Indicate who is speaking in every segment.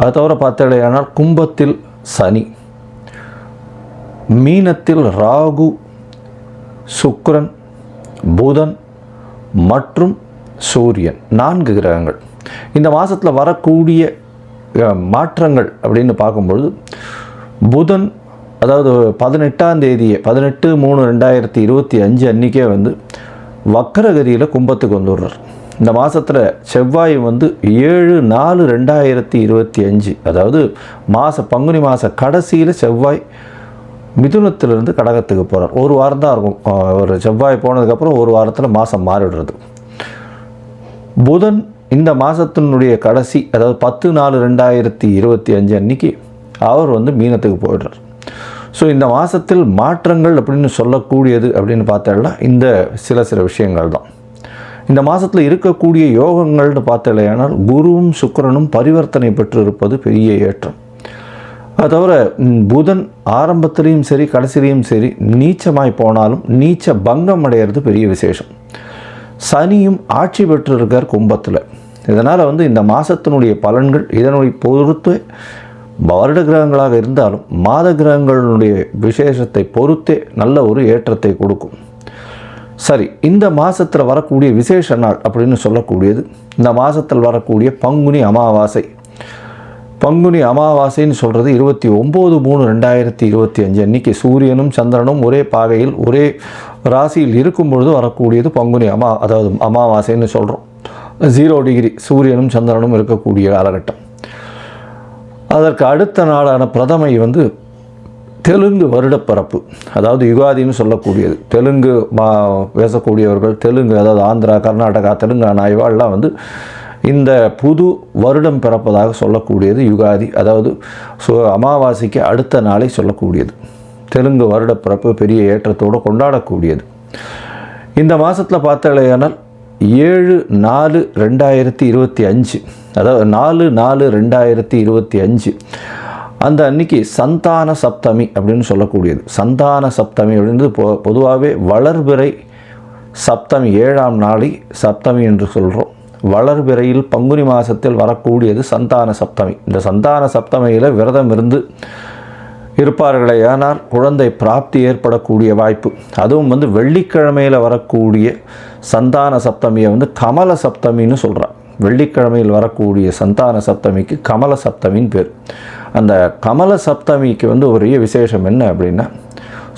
Speaker 1: அது தவிர பார்த்தடையானால் கும்பத்தில் சனி மீனத்தில் ராகு சுக்ரன் புதன் மற்றும் சூரியன் நான்கு கிரகங்கள். இந்த மாதத்தில் வரக்கூடிய மாற்றங்கள் அப்படின்னு பார்க்கும்பொழுது புதன் அதாவது பதினெட்டாம் தேதியே பதினெட்டு மூணு ரெண்டாயிரத்தி இருபத்தி அஞ்சு அன்றைக்கே வந்து வக்கரகதியில் கும்பத்துக்கு வந்துடுறார். இந்த மாதத்தில் செவ்வாய் வந்து ஏழு நாலு ரெண்டாயிரத்தி இருபத்தி அஞ்சு. அதாவது மாத பங்குனி மாத கடைசியில் செவ்வாய் மிதுனத்திலிருந்து கடகத்துக்கு போகிறார் ஒரு வாரம் தான் இருக்கும். ஒரு செவ்வாய் போனதுக்கப்புறம் ஒரு வாரத்தில் மாதம் மாறிடுறது. புதன் இந்த மாதத்தினுடைய கடைசி அதாவது பத்து நாலு ரெண்டாயிரத்தி இருபத்தி அஞ்சு அன்னைக்கு அவர் வந்து மீனத்துக்கு போயிடுறார். ஸோ இந்த மாதத்தில் மாற்றங்கள் அப்படின்னு சொல்லக்கூடியது அப்படின்னு பார்த்தோம்னா இந்த சில சில விஷயங்கள் தான். இந்த மாதத்தில் இருக்கக்கூடிய யோகங்கள்னு பார்த்தலையானால் குருவும் சுக்கரனும் பரிவர்த்தனை பெற்று இருப்பது பெரிய ஏற்றம். அது தவிர புதன் ஆரம்பத்திலையும் சரி கடைசிலையும் சரி நீச்சமாய் போனாலும் நீச்ச பங்கம் அடையிறது பெரிய விசேஷம். சனியும் ஆட்சி பெற்றிருக்கார் கும்பத்தில். இதனால் வந்து இந்த மாதத்தினுடைய பலன்கள் இதனுடைய பொறுத்து வருட கிரகங்களாக இருந்தாலும் மாத கிரகங்களுடைய விசேஷத்தை பொறுத்தே நல்ல ஒரு ஏற்றத்தை கொடுக்கும். சரி இந்த மாதத்தில் வரக்கூடிய விசேஷ நாள் அப்படின்னு சொல்லக்கூடியது இந்த மாதத்தில் வரக்கூடிய பங்குனி அமாவாசை. பங்குனி அமாவாசைன்னு சொல்கிறது இருபத்தி ஒம்பது மூணு ரெண்டாயிரத்தி இருபத்தி அஞ்சு அன்றைக்கி சூரியனும் சந்திரனும் ஒரே பாகையில் ஒரே ராசியில் இருக்கும் பொழுது வரக்கூடியது பங்குனி அமா அதாவது அமாவாசைன்னு சொல்கிறோம் ஜீரோ டிகிரி சூரியனும் சந்திரனும் இருக்கக்கூடிய காலகட்டம். அதற்கு அடுத்த நாளான பிரதமை வந்து தெலுங்கு வருடப்பரப்பு அதாவது யுகாதின்னு சொல்லக்கூடியது. தெலுங்கு மா பேசக்கூடியவர்கள் தெலுங்கு அதாவது ஆந்திரா கர்நாடகா தெலுங்கானா இவாள்லாம் வந்து இந்த புது வருடம் பிறப்பதாக சொல்லக்கூடியது யுகாதி. அதாவது சு அமாவாசைக்கு அடுத்த நாளை சொல்லக்கூடியது. தெலுங்கு வருடப்பிறப்பு பெரிய ஏற்றத்தோடு கொண்டாடக்கூடியது. இந்த மாதத்தில் பார்த்தாலேயானால் ஏழு நாலு ரெண்டாயிரத்தி இருபத்தி அஞ்சு. அதாவது நாலு நாலு ரெண்டாயிரத்தி இருபத்தி அஞ்சு. அந்த அன்னைக்கு சந்தான சப்தமி அப்படின்னு சொல்லக்கூடியது. சந்தான சப்தமி அப்படின்றது பொ பொதுவாகவே வளர்பிறை சப்தமி ஏழாம் நாளை சப்தமி என்று சொல்கிறோம் வளர்பிறையில் பங்குனி மாதத்தில் வரக்கூடியது சந்தான சப்தமி. இந்த சந்தான சப்தமியில் விரதம் இருந்து இருப்பார்களே ஆனால் குழந்தை பிராப்தி ஏற்படக்கூடிய வாய்ப்பு. அதுவும் வந்து வெள்ளிக்கிழமையில் வரக்கூடிய சந்தான சப்தமியை வந்து கமல சப்தமின்னு சொல்கிறான் வெள்ளிக்கிழமையில் வரக்கூடிய சந்தான சப்தமிக்கு கமல சப்தமின்னு பேர். அந்த கமல சப்தமிக்கு வந்து ஒரே விசேஷம் என்ன அப்படின்னா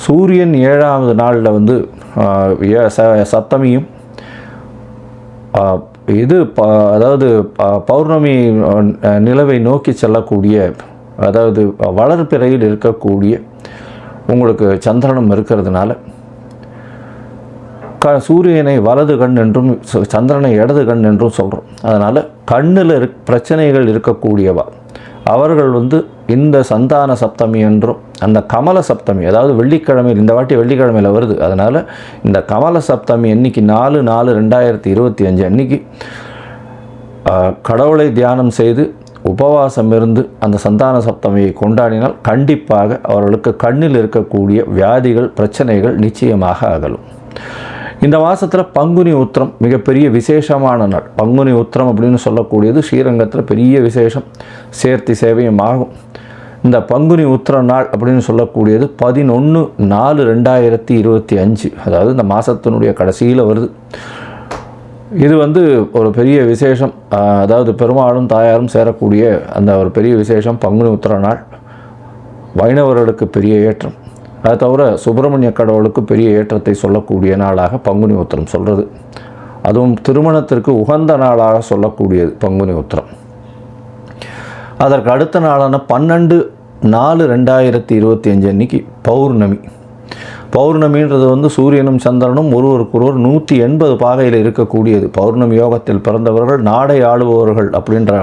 Speaker 1: சூரியன் ஏழாவது நாளில் வந்து ஏ- ச- சப்தமியும் இது ப அதாவது ப- பௌர்ணமி நிலவை நோக்கி செல்லக்கூடிய அதாவது வளர்ப்பிறையில் இருக்கக்கூடிய உங்களுக்கு சந்திரனும் இருக்கிறதுனால க சூரியனை வலது கண் என்றும் சந்திரனை இடது கண் என்றும் சொல்கிறோம் அதனால் கண்ணில் இருக் பிரச்சனைகள் இருக்கக்கூடியவா? அவர்கள் வந்து இந்த சந்தான சப்தமி என்றும் அந்த கமல சப்தமி அதாவது வெள்ளிக்கிழமையில் இந்த வாட்டி வெள்ளிக்கிழமையில் வருது. அதனால் இந்த கமல சப்தமி அன்னைக்கு நாலு நாலு ரெண்டாயிரத்தி இருபத்தி அஞ்சு அன்னைக்கு கடவுளை தியானம் செய்து உபவாசம் இருந்து அந்த சந்தான சப்தமியை கொண்டாடினால் கண்டிப்பாக அவர்களுக்கு கண்ணில் இருக்கக்கூடிய வியாதிகள் பிரச்சனைகள் நிச்சயமாக அகலும். இந்த மாதத்தில் பங்குனி உத்திரம் மிகப்பெரிய விசேஷமான நாள். பங்குனி உத்திரம் அப்படின்னு சொல்லக்கூடியது ஸ்ரீரங்கத்தில் பெரிய விசேஷம். சேர்த்தி சேவையும் ஆகும். இந்த பங்குனி உத்திர நாள் அப்படின்னு சொல்லக்கூடியது பதினொன்று நாலு ரெண்டாயிரத்தி இருபத்தி அஞ்சு. அதாவது இந்த மாதத்தினுடைய கடைசியில் வருது. இது வந்து ஒரு பெரிய விசேஷம். அதாவது பெருமாளும் தாயாரும் சேரக்கூடிய அந்த ஒரு பெரிய விசேஷம் பங்குனி உத்திர நாள். வைணவர்களுக்கு பெரிய ஏற்றம். அது தவிர சுப்பிரமணிய கடவுளுக்கு பெரிய ஏற்றத்தை சொல்லக்கூடிய நாளாக பங்குனி உத்திரம் சொல்கிறது அதுவும் திருமணத்திற்கு உகந்த நாளாக சொல்லக்கூடியது பங்குனி உத்திரம். அதற்கு அடுத்த நாளான பன்னெண்டு நாலு ரெண்டாயிரத்தி இருபத்தி அஞ்சு அன்னைக்கு பௌர்ணமி. பௌர்ணமின்றது வந்து சூரியனும் சந்திரனும் ஒருவருக்கொருவர் நூற்றி எண்பது பாகையில் இருக்கக்கூடியது. பௌர்ணமி யோகத்தில் பிறந்தவர்கள் நாடை ஆளுபவர்கள் அப்படின்ற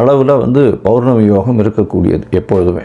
Speaker 1: அளவில் வந்து பௌர்ணமி யோகம் இருக்கக்கூடியது எப்பொழுதுமே.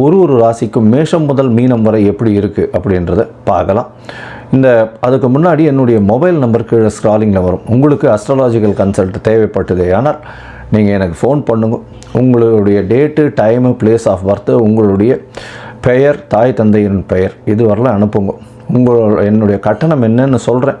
Speaker 1: ஒரு ஒரு ராசிக்கும் மேஷம் முதல் மீனம் வரை எப்படி இருக்குது அப்படின்றத பார்க்கலாம். இந்த அதுக்கு முன்னாடி என்னுடைய மொபைல் நம்பர் கீழே ஸ்க்ராலிங்கில் வரும். உங்களுக்கு அஸ்ட்ராலாஜிக்கல் கன்சல்ட் தேவைப்பட்டது ஆனால் நீங்கள் எனக்கு ஃபோன் பண்ணுங்க. உங்களுடைய date time place of birth உங்களுடைய பெயர் தாய் தந்தையின் பெயர் இது அனுப்புங்க. உங்களோட என்னுடைய கட்டணம் என்னன்னு சொல்கிறேன்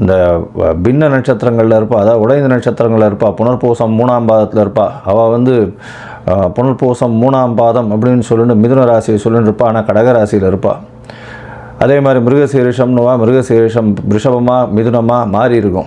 Speaker 1: இந்த வ- பின்ன நட்சத்திரங்களில் இருப்பா அதாவது உடைந்த நட்சத்திரங்களில் இருப்பா புனர்பூசம் மூணாம் பாதத்தில் இருப்பா. அவள் வந்து புனர்பூசம் மூணாம் பாதம் அப்படின்னு சொல்லிட்டு மிதுன ராசியை சொல்லிட்டு இருப்பா ஆனால் கடகராசியில் இருப்பா. அதே மாதிரி மிருகசீரிஷம்னுவா மிருகசீரிஷம் ரிஷபமாக மிதுனமாக மாறி இருக்கும்.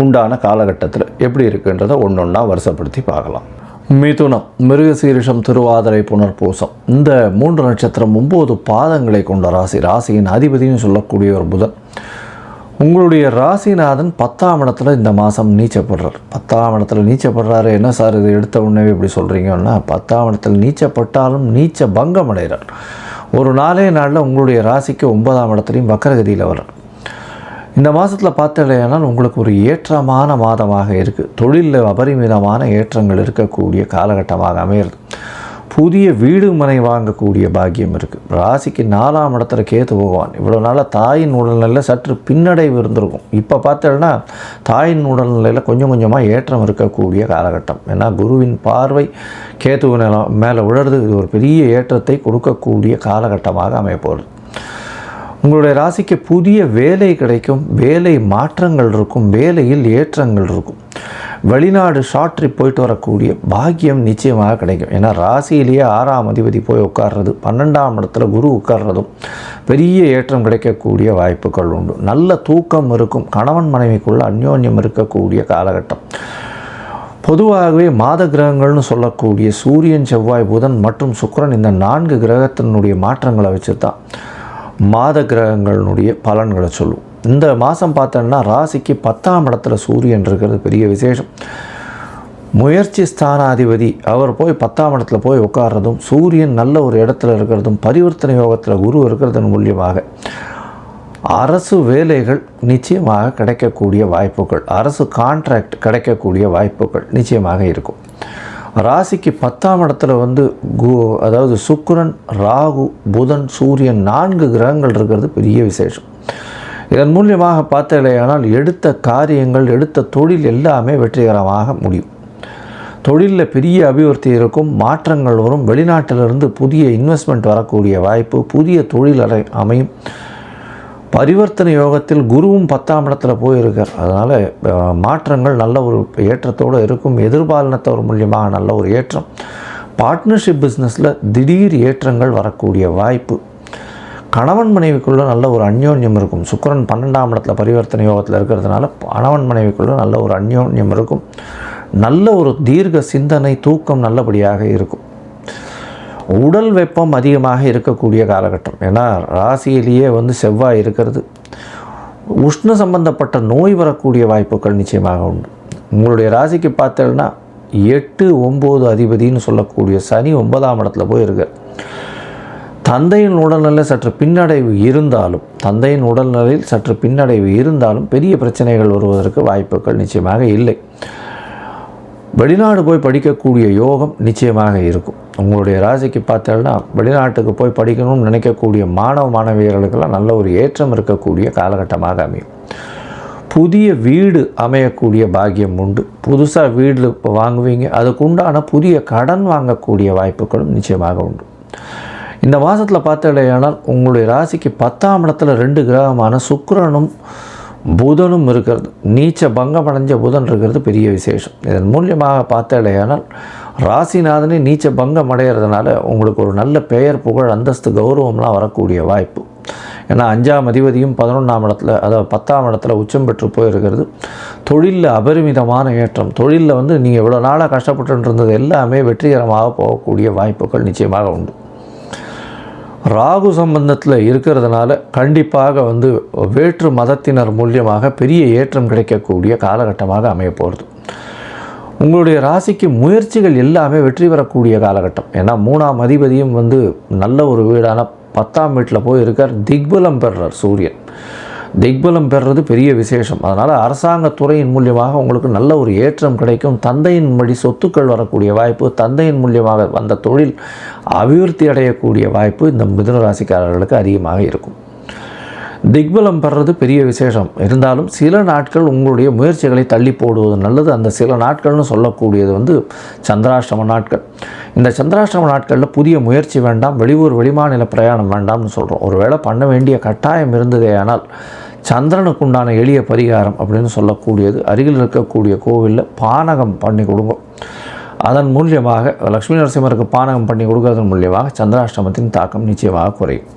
Speaker 1: உண்டான காலகட்டத்தில் எப்படி இருக்குன்றதை ஒன்று ஒன்றா வருஷப்படுத்தி பார்க்கலாம். மிதுனம் மிருகசீரிஷம் திருவாதிரை புனர்பூசம். இந்த மூன்று நட்சத்திரம் ஒம்பது பாதங்களை கொண்ட ராசி. ராசியின் அதிபதியும் சொல்லக்கூடிய ஒரு புதன். உங்களுடைய ராசிநாதன் பத்தாம் இடத்துல இந்த மாதம் நீச்சப்படுறார். பத்தாம் இடத்துல நீச்சப்படுறாரு. என்ன சார் இது எடுத்த உடனே இப்படி சொல்கிறீங்கன்னா பத்தாம் இடத்துல நீச்சப்பட்டாலும் நீச்ச பங்கம் அடைகிறார் ஒரு நாளே நாளில் உங்களுடைய ராசிக்கு ஒன்பதாம் இடத்துலையும் வக்கரகதியில் வர்றார். இந்த மாதத்தில் பார்த்தலையானால் உங்களுக்கு ஒரு ஏற்றமான மாதமாக இருக்குது தொழிலில் அபரிமிதமான ஏற்றங்கள் இருக்கக்கூடிய காலகட்டமாக அமையிறது. புதிய வீடு மனை வாங்கக்கூடிய பாக்கியம் இருக்குது ராசிக்கு நாலாம் இடத்துல கேத்து பகவான். இவ்வளோ நாளாக தாயின் உடல்நிலையில் சற்று பின்னடைவு இருந்திருக்கும். இப்போ பார்த்தோன்னா தாயின் உடல்நிலையில் கொஞ்சம் கொஞ்சமாக ஏற்றம் இருக்கக்கூடிய காலகட்டம். ஏன்னா குருவின் பார்வை கேத்து நிலம் மேலே உழறது இது ஒரு பெரிய ஏற்றத்தை கொடுக்கக்கூடிய காலகட்டமாக அமையப்போகிறது உங்களுடைய ராசிக்கு புதிய வேலை கிடைக்கும் வேலை மாற்றங்கள் இருக்கும் வேலையில் ஏற்றங்கள் இருக்கும். வெளிநாடு ஷார்ட் ட்ரிப் போயிட்டு வரக்கூடிய பாக்கியம் நிச்சயமாக கிடைக்கும். ஏன்னா ராசியிலேயே ஆறாம் அதிபதி போய் உட்கார்றது பன்னெண்டாம் இடத்துல குரு உட்கார்றதும் பெரிய ஏற்றம் கிடைக்கக்கூடிய வாய்ப்புகள் உண்டு. நல்ல தூக்கம் இருக்கும் கணவன் மனைவிக்குள்ள அந்யோன்யம் இருக்கக்கூடிய காலகட்டம். பொதுவாகவே மாத கிரகங்கள்னு சொல்லக்கூடிய சூரியன் செவ்வாய் புதன் மற்றும் சுக்கரன் இந்த நான்கு கிரகத்தினுடைய மாற்றங்களை வச்சு தான் மாத கிரகங்களினுடைய பலன்களை சொல்லும். இந்த மாதம் பார்த்தோன்னா ராசிக்கு பத்தாம் இடத்துல சூரியன் இருக்கிறது பெரிய விசேஷம். முயற்சி ஸ்தானாதிபதி அவர் போய் பத்தாம் இடத்துல போய் உட்கார்றதும் சூரியன் நல்ல ஒரு இடத்துல இருக்கிறதும் பரிவர்த்தனை யோகத்தில் குரு இருக்கிறதன் மூலியமாக அரசு வேலைகள் நிச்சயமாக கிடைக்கக்கூடிய வாய்ப்புகள் அரசு கான்ட்ராக்ட் கிடைக்கக்கூடிய வாய்ப்புகள் நிச்சயமாக இருக்கும். ராசிக்கு பத்தாம் இடத்துல வந்து கு அதாவது சுக்கிரன் ராகு புதன் சூரியன் நான்கு கிரகங்கள் இருக்கிறது பெரிய விசேஷம். இதன் மூலியமாக பார்த்தலையானால் எடுத்த காரியங்கள் எடுத்த தொழில் எல்லாமே வெற்றிகரமாக முடியும். தொழிலில் பெரிய அபிவிருத்தி இருக்கும் மாற்றங்கள் வரும் வெளிநாட்டிலிருந்து புதிய இன்வெஸ்ட்மெண்ட் வரக்கூடிய வாய்ப்பு புதிய தொழில் அமையும். பரிவர்த்தனை யோகத்தில் குருவும் பத்தாம் இடத்துல போயிருக்கார். அதனால் மாற்றங்கள் நல்ல ஒரு ஏற்றத்தோடு இருக்கும். எதிர்பாலனத்தவர் மூலியமாக நல்ல ஒரு ஏற்றம். பார்ட்னர்ஷிப் பிஸ்னஸில் திடீர் ஏற்றங்கள் வரக்கூடிய வாய்ப்பு. கணவன் மனைவிக்குள்ள நல்ல ஒரு அந்யோன்யம் இருக்கும். சுக்கிரன் பன்னெண்டாம் இடத்துல பரிவர்த்தனை யோகத்தில் இருக்கிறதுனால கணவன் மனைவிக்குள்ள நல்ல ஒரு அந்யோன்யம் இருக்கும். நல்ல ஒரு தீர்க்க சிந்தனை தூக்கம் நல்லபடியாக இருக்கும். உடல் வெப்பம் அதிகமாக இருக்கக்கூடிய காலகட்டம். ஏன்னா ராசியிலேயே வந்து செவ்வாய் இருக்கிறது. உஷ்ண சம்பந்தப்பட்ட நோய் வரக்கூடிய வாய்ப்புகள் நிச்சயமாக உண்டு. உங்களுடைய ராசிக்கு பார்த்தேன்னா எட்டு ஒம்பது அதிபதின்னு சொல்லக்கூடிய சனி ஒன்பதாம் இடத்துல போய் இருக்கார் தந்தையின் உடல்நிலை சற்று பின்னடைவு இருந்தாலும் தந்தையின் உடல்நிலையில் சற்று பின்னடைவு இருந்தாலும் பெரிய பிரச்சனைகள் வருவதற்கு வாய்ப்புகள் நிச்சயமாக இல்லை. வெளிநாடு போய் படிக்கக்கூடிய யோகம் நிச்சயமாக இருக்கும். உங்களுடைய ராசிக்கு பார்த்தோம்னா வெளிநாட்டுக்கு போய் படிக்கணும்னு நினைக்கக்கூடிய மாணவ மாணவியர்களுக்கெல்லாம் நல்ல ஒரு ஏற்றம் இருக்கக்கூடிய காலகட்டமாக அமையும். புதிய வீடு அமையக்கூடிய பாக்கியம் உண்டு. புதுசாக வீடு இப்போ வாங்குவீங்க. அதுக்கு உண்டான புதிய கடன் வாங்கக்கூடிய வாய்ப்புகளும் நிச்சயமாக உண்டு. இந்த மாதத்தில் பார்த்தடையானால் உங்களுடைய ராசிக்கு பத்தாம் இடத்துல ரெண்டு கிரகமான சுக்கரனும் புதனும் இருக்கிறது. நீச்ச பங்கம் அடைஞ்ச புதன் இருக்கிறது பெரிய விசேஷம். இதன் மூலியமாக பார்த்தாலேயானால் ராசிநாதனே நீச்ச பங்கம் அடைகிறதுனால உங்களுக்கு ஒரு நல்ல பெயர் புகழ் அந்தஸ்து கௌரவம்லாம் வரக்கூடிய வாய்ப்பு. ஏன்னா அஞ்சாம் அதிபதியும் பதினொன்றாம் இடத்துல அதாவது பத்தாம் இடத்துல உச்சம் பெற்று போயிருக்கிறது. தொழிலில் அபரிமிதமான ஏற்றம். தொழிலில் வந்து நீங்கள் இவ்வளோ நாளாக கஷ்டப்பட்டு இருந்தது எல்லாமே வெற்றிகரமாக போகக்கூடிய வாய்ப்புகள் நிச்சயமாக உண்டு. ராகு சம்பந்தத்தில் இருக்கிறதுனால கண்டிப்பாக வந்து வேற்று மதத்தினர் மூலியமாக பெரிய ஏற்றம் கிடைக்கக்கூடிய காலகட்டமாக அமைய போகிறது உங்களுடைய ராசிக்கு முயற்சிகள் எல்லாமே வெற்றி பெறக்கூடிய காலகட்டம். ஏன்னா மூணாம் அதிபதியும் வந்து நல்ல ஒரு வீடான பத்தாம் வீட்டில் போய் இருக்கார். திக்பலம் பெறுறார் சூரியன். திக்பலம் பெறுறது பெரிய விசேஷம். அதனால் அரசாங்க துறையின் மூலியமாக உங்களுக்கு நல்ல ஒரு ஏற்றம் கிடைக்கும். தந்தையின் வழி சொத்துக்கள் வரக்கூடிய வாய்ப்பு தந்தையின் மூலியமாக வந்த தொழில் அபிவிருத்தி அடையக்கூடிய வாய்ப்பு இந்த மிதுன ராசிக்காரர்களுக்கு அதிகமாக இருக்கும். திக்பலம் பெறது பெரிய விசேஷம். இருந்தாலும் சில நாட்கள் உங்களுடைய முயற்சிகளை தள்ளி போடுவது நல்லது. அந்த சில நாட்கள்னு சொல்லக்கூடியது வந்து சந்திராஷ்டம நாட்கள். இந்த சந்திராஷ்டம நாட்களில் புதிய முயற்சி வேண்டாம் வெளியூர் வெளிமாநில பிரயாணம் வேண்டாம்னு சொல்கிறோம் ஒருவேளை பண்ண வேண்டிய கட்டாயம் இருந்ததே ஆனால் சந்திரனுக்கு உண்டான எளிய பரிகாரம் அப்படின்னு சொல்லக்கூடியது. அருகில் இருக்கக்கூடிய கோவிலில் பானகம் பண்ணி கொடுங்க. அதன் மூலியமாக லக்ஷ்மி நரசிம்மருக்கு பானகம் பண்ணி கொடுக்கறதன் மூலியமாக சந்திராஷ்டமத்தின் தாக்கம் நிச்சயமாக குறையும்.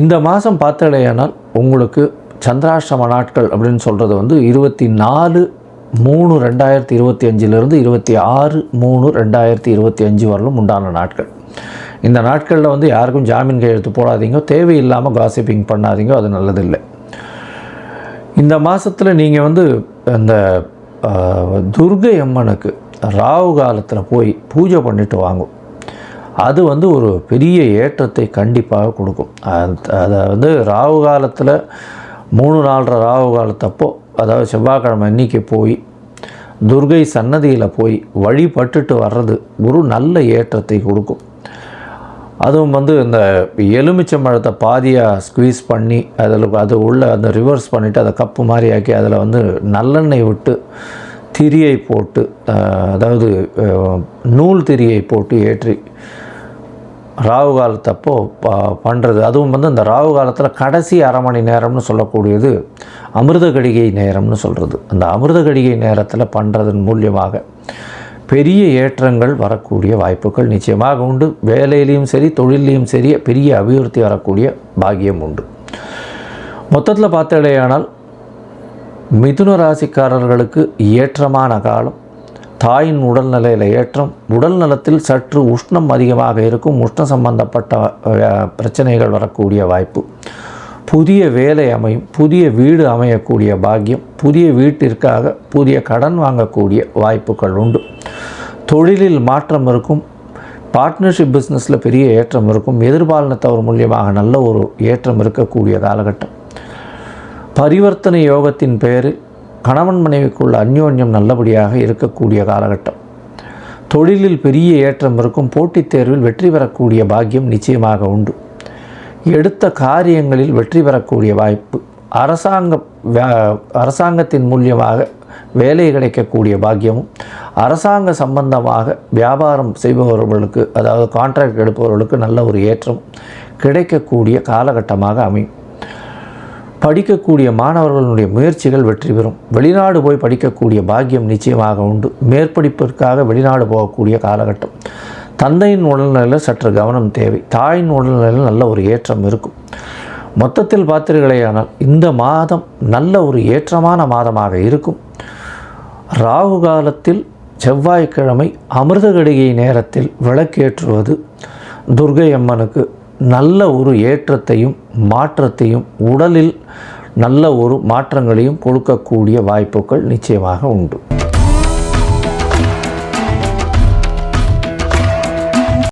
Speaker 1: இந்த மாதம் பார்த்தடையானால் உங்களுக்கு சந்திராஷ்டம நாட்கள் அப்படின்னு சொல்கிறது வந்து இருபத்தி நாலு மூணு ரெண்டாயிரத்தி இருபத்தி அஞ்சிலிருந்து இருபத்தி ஆறு மூணு ரெண்டாயிரத்தி இருபத்தி அஞ்சு வரலும் உண்டான நாட்கள். இந்த நாட்களில் வந்து யாருக்கும் ஜாமீன் கையெழுத்து போடாதீங்க தேவையில்லாமல் காசிப்பிங் பண்ணாதீங்க அது நல்லதில்லை. இந்த மாதத்தில் நீங்கள் வந்து அந்த துர்கை அம்மனுக்கு ராகு காலத்தில் போய் பூஜை பண்ணிட்டு வாங்கும். அது வந்து ஒரு பெரிய ஏற்றத்தை கண்டிப்பாக கொடுக்கும். அதை வந்து ராகு காலத்தில் மூணு நாலரை ராகு காலத்தப்போ அதாவது செவ்வாய்க்கிழமை அன்னைக்கு போய் துர்கை சன்னதியில் போய் வழிபட்டுட்டு வர்றது ஒரு நல்ல ஏற்றத்தை கொடுக்கும். அதுவும் வந்து இந்த எலுமிச்சை மழத்தை பாதியாக ஸ்குவீஸ் பண்ணி அதில் அது உள்ள அந்த ரிவர்ஸ் பண்ணிவிட்டு அதை கப்பு மாதிரி ஆக்கி அதில் வந்து நல்லெண்ணெய் விட்டு திரியை போட்டு அதாவது நூல் திரியை போட்டு ஏற்றி ராகு காலத்தப்போ ப பண்ணுறது அதுவும் வந்து இந்த ராகு காலத்தில் கடைசி அரை மணி நேரம்னு சொல்லக்கூடியது அமிர்த கடிகை நேரம்னு சொல்கிறது அந்த அமிர்த கடிகை நேரத்தில் பண்ணுறதன் மூலியமாக பெரிய ஏற்றங்கள் வரக்கூடிய வாய்ப்புகள் நிச்சயமாக உண்டு. வேலையிலையும் சரி தொழிலையும் சரி பெரிய அபிவிருத்தி வரக்கூடிய பாகியம் உண்டு. மொத்தத்தில் பார்த்தடையானால் மிதுன ராசிக்காரர்களுக்கு ஏற்றமான காலம். தாயின் உடல்நிலையில் ஏற்றம். உடல் நலத்தில் சற்று உஷ்ணம் அதிகமாக இருக்கும். உஷ்ணம் சம்பந்தப்பட்ட பிரச்சனைகள் வரக்கூடிய வாய்ப்பு. புதிய வேலை அமையும். புதிய வீடு அமையக்கூடிய பாக்கியம். புதிய வீட்டிற்காக புதிய கடன் வாங்கக்கூடிய வாய்ப்புகள் உண்டு. தொழிலில் மாற்றம் இருக்கும். பார்ட்னர்ஷிப் பிஸ்னஸில் பெரிய ஏற்றம் இருக்கும். எதிர்பாலினத்தவர் மூலியமாக நல்ல ஒரு ஏற்றம் இருக்கக்கூடிய காலகட்டம். பரிவர்த்தனை யோகத்தின் பெயர் கணவன் மனைவிக்குள்ள அந்யோன்யம் நல்லபடியாக இருக்கக்கூடிய காலகட்டம். தொழிலில் பெரிய ஏற்றம் இருக்கும் போட்டித் தேர்வில் வெற்றி பெறக்கூடிய பாக்கியம் நிச்சயமாக உண்டு. எடுத்த காரியங்களில் வெற்றி பெறக்கூடிய வாய்ப்பு. அரசாங்க அரசாங்கத்தின் மூலியமாக வேலை கிடைக்கக்கூடிய பாக்கியமும் அரசாங்க சம்பந்தமாக வியாபாரம் செய்பவர்களுக்கு அதாவது கான்ட்ராக்ட் எடுப்பவர்களுக்கு நல்ல ஒரு ஏற்றம் கிடைக்கக்கூடிய காலகட்டமாக அமையும். படிக்கக்கூடிய மாணவர்களுடைய முயற்சிகள் வெற்றி பெறும். வெளிநாடு போய் படிக்கக்கூடிய பாக்கியம் நிச்சயமாக உண்டு. மேற்படிப்பிற்காக வெளிநாடு போகக்கூடிய காலகட்டம். தந்தையின் உடல்நிலையில் சற்று கவனம் தேவை. தாயின் உடல்நிலையில் நல்ல ஒரு ஏற்றம் இருக்கும். மொத்தத்தில் பார்த்தீர்களேயானால் இந்த மாதம் நல்ல ஒரு ஏற்றமான மாதமாக இருக்கும். ராகு காலத்தில் செவ்வாய்க்கிழமை அமிர்தகடிகை நேரத்தில் விளக்கேற்றுவது துர்கை அம்மனுக்கு நல்ல ஒரு ஏற்றத்தையும் மாற்றத்தையும் உடலில் நல்ல ஒரு மாற்றங்களையும் கொடுக்கக்கூடிய வாய்ப்புகள் நிச்சயமாக உண்டு.